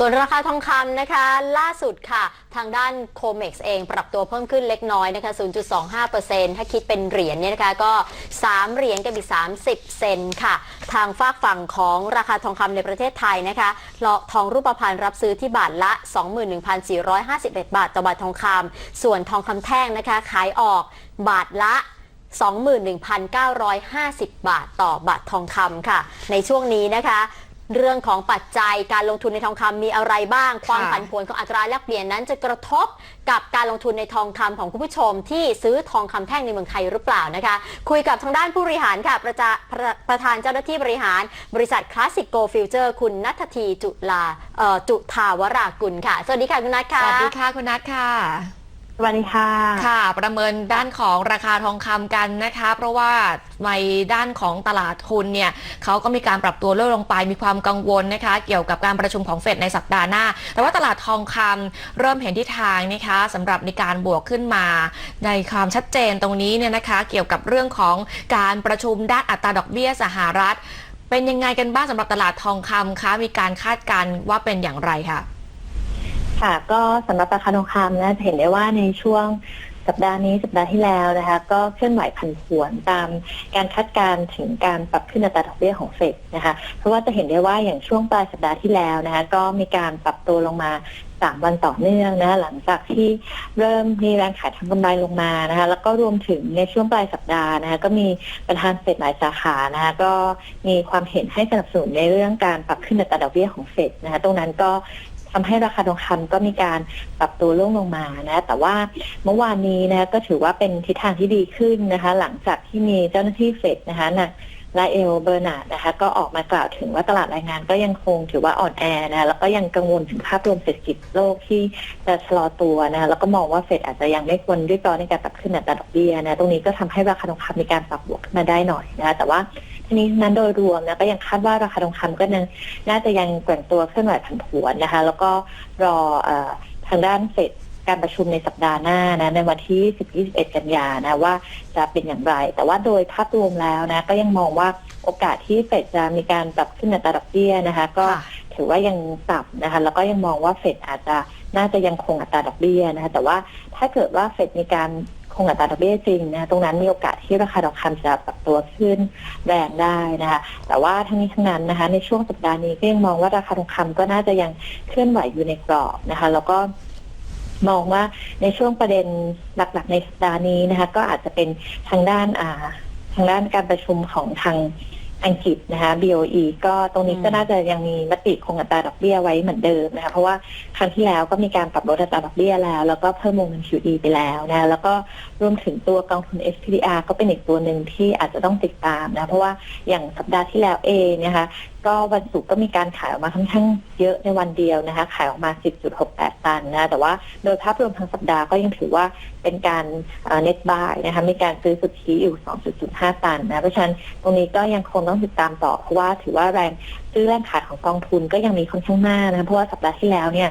ส่วนราคาทองคำนะคะล่าสุดค่ะ ทางด้านโคเม็กซ์เองปรับตัวเพิ่มขึ้นเล็กน้อยนะคะ 0.25%ถ้าคิดเป็นเหรียญเนี่ยนะคะก็ 3 เหรียญกับอีก 30 เซนค่ะ ทางฝากฝั่งของราคาทองคำในประเทศไทยนะคะทองรูปพรรณรับซื้อที่บาทละ 21,451 บาทต่อบาททองคำส่วนทองคำแท่งนะคะ ขายออกบาทละ21,950 บาทต่อบาททองคำค่ะ ในช่วงนี้นะคะ เรื่องของปัจจัยการลงทุนในทองคำมีอะไรบ้าง ความผันผวนของอัตราแลกเปลี่ยนนั้นจะกระทบกับการลงทุนในทองคำของคุณผู้ชม ที่ซื้อทองคำแท่งในเมืองไทยหรือเปล่านะคะ คุยกับทางด้านผู้บริหารค่ะประจาประประธานเจ้าหน้าที่บริหาร บริษัทคลาสสิกโกฟิวเจอร์คุณนัททีจุลาเอ่อจุทาวรากุลค่ะ สวัสดีค่ะคุณนัทสค่ะวัสดีค่ะคุณนัทค่ะ สวัสดีค่ะ ค่ะ ประเมินด้านของราคาทองคำกันนะคะ เพราะว่าในด้านของตลาดทุนเนี่ยเขาก็มีการปรับตัวลดลงไปมีความกังวลนะคะ เกี่ยวกับการประชุมของเฟดในสัปดาห์หน้า แต่ว่าตลาดทองคำเริ่มเห็นทิศทางนะคะสำหรับในการบวกขึ้นมา ในความชัดเจนตรงนี้เนี่ยนะคะ เกี่ยวกับเรื่องของการประชุมด้านอัตราดอกเบี้ยสหรัฐ เป็นยังไงกันบ้างสำหรับตลาดทองคำคะมีการคาดการณ์ว่าเป็นอย่างไรค่ะ ค่ะ ก็สำหรับราคาทองคำนะจะเห็นได้ว่าในช่วงสัปดาห์นี้สัปดาห์ที่แล้วนะคะ ก็เคลื่อนไหวผันผวนตามการคาดการณ์ถึงการปรับขึ้นอัตราดอกเบี้ยของเฟดนะคะ เพราะว่าจะเห็นได้ว่าอย่างช่วงปลายสัปดาห์ที่แล้วนะคะ ก็มีการปรับตัวลงมาสามวันต่อเนื่องนะะหลังจากที่เริ่มมีแรงขายทำกำไรลงมานะคะแล้วก็รวมถึงในช่วงปลายสัปดาห์นะคะก็มีประธานเฟดหลายสาขานะคะก็มีความเห็นให้สนับสนุนในเรื่องการปรับขึ้นอัตราดอกเบี้ยของเฟดนะคะตรงนั้นก็ ทำให้ราคาทองคำก็มีการปรับตัวล่วงลงมานะ แต่ว่าเมื่อวานนี้นะก็ถือว่าเป็นทิศทางที่ดีขึ้นนะคะ หลังจากที่มีเจ้าหน้าที่เฟดนะคะนะลาเอลเบอร์นาร์ดนะคะก็ออกมากล่าวถึงว่าตลาดแรงงานก็ยังคงถือว่าอ่อนแอนะแล้วก็ยังกังวลถึงภาพรวมเศรษฐกิจโลกที่จะชะลอตัวนะแล้วก็มองว่าเฟดอาจจะยังไม่ควรรีบร้อนในการปรับขึ้นอัตราดอกเบี้ยนะตรงนี้ก็ทำให้ราคาทองคำมีการปรับบวกขึ้นมาได้หน่อยนะแต่ว่า นี้นั้นโดยรวมนะก็ยังคาดว่าราคาทองคำก็ยังน่าจะยังแกว่งตัวเคลื่อนไหวผันผวนนะคะ แล้วก็รอเออทางด้านเฟดการประชุมในสัปดาห์หน้านะในวันที่ 10 21 กันยานะว่าจะเป็นอย่างไร แต่ว่าโดยภาพรวมแล้วนะก็ยังมองว่าโอกาสที่เฟดจะมีการปรับขึ้นอัตราดอกเบี้ยนะคะ ก็ค่ะถือว่ายังต่ำนะคะ แล้วก็ยังมองว่าเฟดอาจจะน่าจะยังคงอัตราดอกเบี้ยนะคะ แต่ว่าถ้าเกิดว่าเฟดมีการ คงอัตราดอกเบี้ยจริงนะตรงนั้นมีโอกาสที่ราคาทองคำจะปรับตัวขึ้นแรงได้นะคะแต่ว่าทั้งนี้ทั้งนั้นนะคะในช่วงสัปดาห์นี้ก็ยังมองว่าราคาทองคำก็น่าจะยังเคลื่อนไหวอยู่ในกรอบนะคะ แล้วก็มองว่าในช่วงประเด็นหลัก ๆ ในสัปดาห์นี้นะคะ ก็อาจจะเป็นทางด้านอ่าทางด้านการประชุมของทาง อังกฤษนะคะ BOE ก็ตรงนี้ก็น่าจะยังมีมติคงอัตราดอกเบี้ยไว้เหมือนเดิมนะคะ เพราะว่าครั้งที่แล้วก็มีการปรับลดอัตราดอกเบี้ยแล้ว แล้วก็เพิ่มวงเงิน QE ไปแล้วนะแล้วก็รวมถึงตัวกองทุน SPDR ก็เป็นอีกตัวหนึ่งที่อาจจะต้องติดตามนะ เพราะว่าอย่างสัปดาห์ที่แล้วเองนะคะ ก็วันศุกร์ก็มีการขายออกมาค่อนข้างเยอะในวันเดียวนะคะ ขายออกมา 10.68 ตันนะแต่ว่าโดยภาพรวมทั้งสัปดาห์ก็ยังถือว่าเป็นการเน็ตบายนะคะมีการซื้อสุทธิอยู่ 2.05 ตันนะเพราะฉะนั้นตรงนี้ก็ยังคงต้องติดตามต่อ เพราะว่าถือว่าแรงซื้อแรงขายของกองทุนก็ยังมีค่อนข้างมากนะคะเพราะว่าสัปดาห์ที่แล้วเนี่ย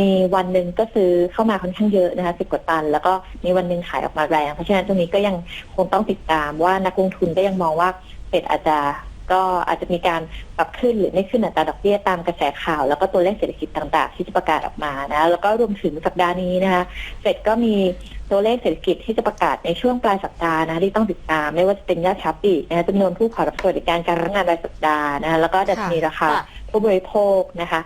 มีวันหนึ่งก็ซื้อเข้ามาค่อนข้างเยอะนะคะสิบกว่าตัน แล้วก็มีวันหนึ่งขายออกมาแรงเพราะฉะนั้นตรงนี้ก็ยังคงต้องติดตามว่านักลงทุนก็ยังมองว่าเฟดอาจจะ ก็อาจจะมีการปรับขึ้นหรือไม่ขึ้นอัตราดอกเบี้ยตามกระแสข่าว แล้วก็ตัวเลขเศรษฐกิจต่างๆ ที่จะประกาศออกมานะแล้วก็รวมถึงสัปดาห์นี้นะคะเฟดก็มีตัวเลขเศรษฐกิจที่จะประกาศในช่วงปลายสัปดาห์นะที่ต้องติดตาม ไม่ว่าจะเป็นยอดช้าปีนะจำนวนผู้ขอรับสวัสดิการการรับงานรายสัปดาห์นะแล้วก็ดัชนีราคา ผู้บริโภคนะคะ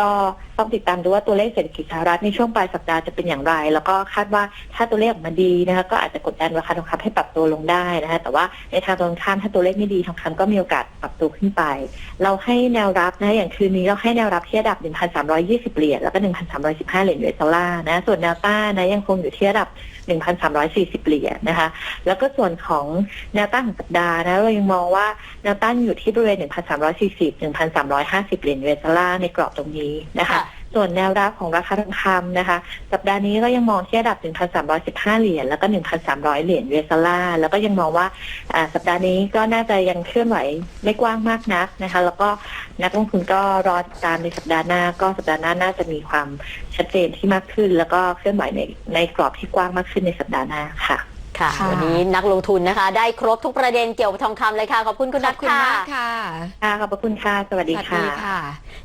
ก็ต้องติดตามดูว่าตัวเลขเศรษฐกิจสหรัฐในช่วงปลายสัปดาห์จะเป็นอย่างไร แล้วก็คาดว่าถ้าตัวเลขออกมาดีนะคะก็อาจจะกดดันราคาทองคำให้ปรับตัวลงได้นะคะแต่ว่าในทางตรงข้ามถ้าตัวเลขไม่ดีทองคำก็มีโอกาสปรับตัวขึ้นไป เราให้แนวรับนะอย่างคืนนี้เราให้แนวรับที่ระดับ 1,320 เหรียญแล้วก็ 1,315 เหรียญ US ดอลลาร์นะส่วนแนวต้านนะยังคงอยู่ที่ระดับ 1,340 เหรียญนะคะ แล้วก็ส่วนของแนวต้านของสัปดาห์นะเรายังมองว่าแนวต้านอยู่ที่บริเวณ 1,340 1,350เหรียญ US ดอลลาร์ในกรอบตรงนี้นะคะค่ะส่วนแนวรับของราคาทองคำนะคะ สัปดาห์นี้ก็ยังมองที่ระดับ 1,315 เหรียญแล้วก็ 1,300 เหรียญ US ดอลลาร์แล้วก็ยังมองว่าอ่าสัปดาห์นี้ก็น่าจะยังเคลื่อนไหวไม่กว้างมากนักนะคะ แล้วก็นักลงทุนก็รอติดตามในสัปดาห์หน้า ก็สัปดาห์หน้าน่าจะมีความชัดเจนที่มากขึ้น แล้วก็เคลื่อนไหวในในกรอบที่กว้างมากขึ้นในสัปดาห์หน้าค่ะ ค่ะ ค่ะ วันนี้นักลงทุนนะคะ ได้ครบทุกประเด็นเกี่ยวกับทองคำเลยค่ะ ขอบคุณคุณขนัอบทคุณค่ะ มากค่ะ ค่ะขอบพระคุณค่ะ สวัสดีสวัสค่ะดีค่ะ